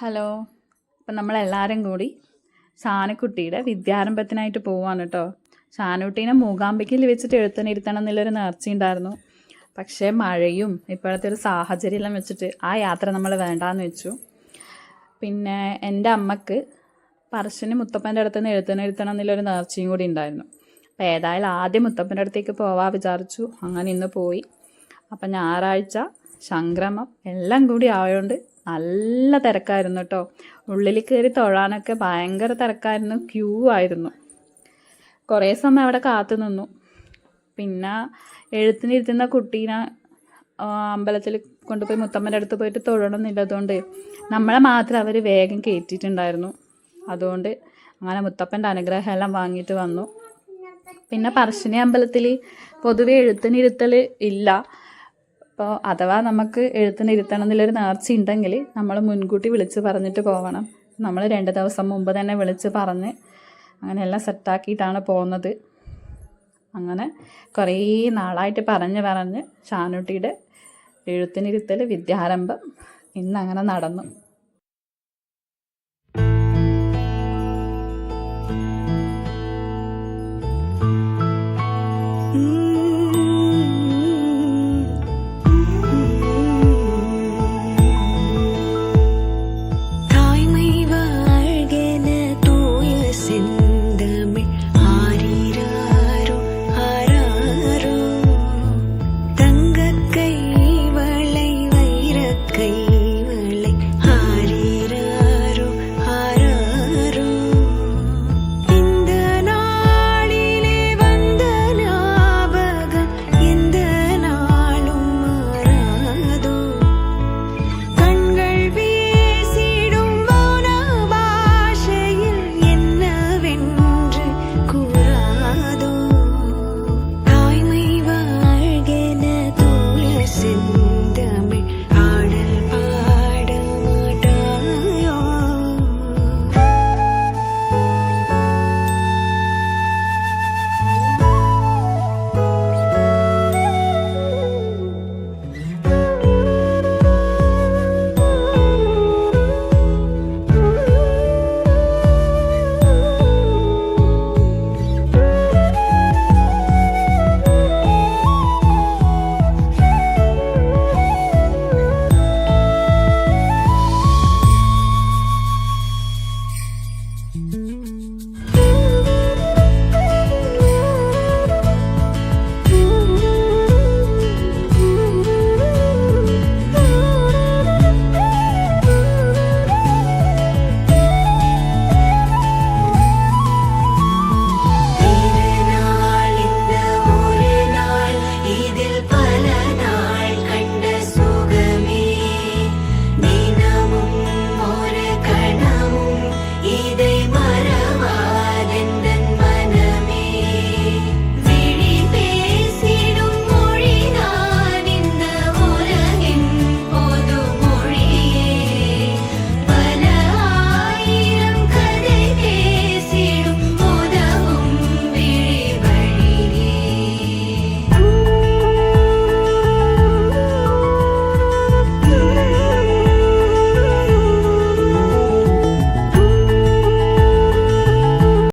Hello. അപ്പം നമ്മളെല്ലാവരും കൂടി സാനക്കുട്ടിയുടെ വിദ്യാരംഭത്തിനായിട്ട് പോവാണ് കേട്ടോ. സാനക്കുട്ടീനെ മൂകാംബിക്കയിൽ വെച്ചിട്ട് എഴുത്തണിരുത്തണം എന്നുള്ളൊരു നേർച്ചയുണ്ടായിരുന്നു പക്ഷേ മഴയും ഇപ്പോഴത്തെ ഒരു സാഹചര്യമെല്ലാം വെച്ചിട്ട് ആ യാത്ര നമ്മൾ വേണ്ടാന്ന് വെച്ചു. പിന്നെ എന്റെ അമ്മയ്ക്ക് പറശ്ശിന് മുത്തപ്പന്റെ അടുത്ത് നിന്ന് എഴുത്തണിരുത്തണം എന്നുള്ളൊരു നേർച്ചയും കൂടി ഉണ്ടായിരുന്നു. അപ്പോൾ ഏതായാലും ആദ്യം മുത്തപ്പന്റെ അടുത്തേക്ക് പോവാ വിചാരിച്ചു. അങ്ങനെ ഇന്ന് പോയി. അപ്പം ഞായറാഴ്ച സംക്രമം എല്ലാം കൂടി ആയതുകൊണ്ട് നല്ല തിരക്കായിരുന്നു കേട്ടോ ഉള്ളിൽ കയറി തൊഴാനൊക്കെ ഭയങ്കര തിരക്കായിരുന്നു ക്യൂ ആയിരുന്നു. കുറേ സമയം അവിടെ കാത്തു നിന്നു. പിന്നെ എഴുത്തിനിരുത്തുന്ന കുട്ടീനെ അമ്പലത്തിൽ കൊണ്ടുപോയി മുത്തമ്മന്റെ അടുത്ത് പോയിട്ട് തൊഴണമെന്നില്ലതുകൊണ്ട് നമ്മളെ മാത്രം അവർ വേഗം കയറ്റിയിട്ടുണ്ടായിരുന്നു അതുകൊണ്ട് അങ്ങനെ മുത്തപ്പന്റെ അനുഗ്രഹം എല്ലാം വാങ്ങിയിട്ട് വന്നു. പിന്നെ പറശ്ശിനി അമ്പലത്തിൽ പൊതുവെ എഴുത്തിനിരുത്തൽ ഇല്ല. അപ്പോൾ അഥവാ നമുക്ക് എഴുത്തിനിരുത്തണം എന്നുള്ളൊരു നേർച്ച ഉണ്ടെങ്കിൽ നമ്മൾ മുൻകൂട്ടി വിളിച്ച് പറഞ്ഞിട്ട് പോകണം നമ്മൾ രണ്ട് ദിവസം മുമ്പ് തന്നെ വിളിച്ച് പറഞ്ഞ് അങ്ങനെയെല്ലാം സെറ്റാക്കിയിട്ടാണ് പോകുന്നത്. അങ്ങനെ കുറേ നാളായിട്ട് പറഞ്ഞ് പറഞ്ഞ് ഷാനുട്ടിയുടെ എഴുത്തിനിരുത്തൽ വിദ്യാരംഭം ഇന്നങ്ങനെ നടന്നു.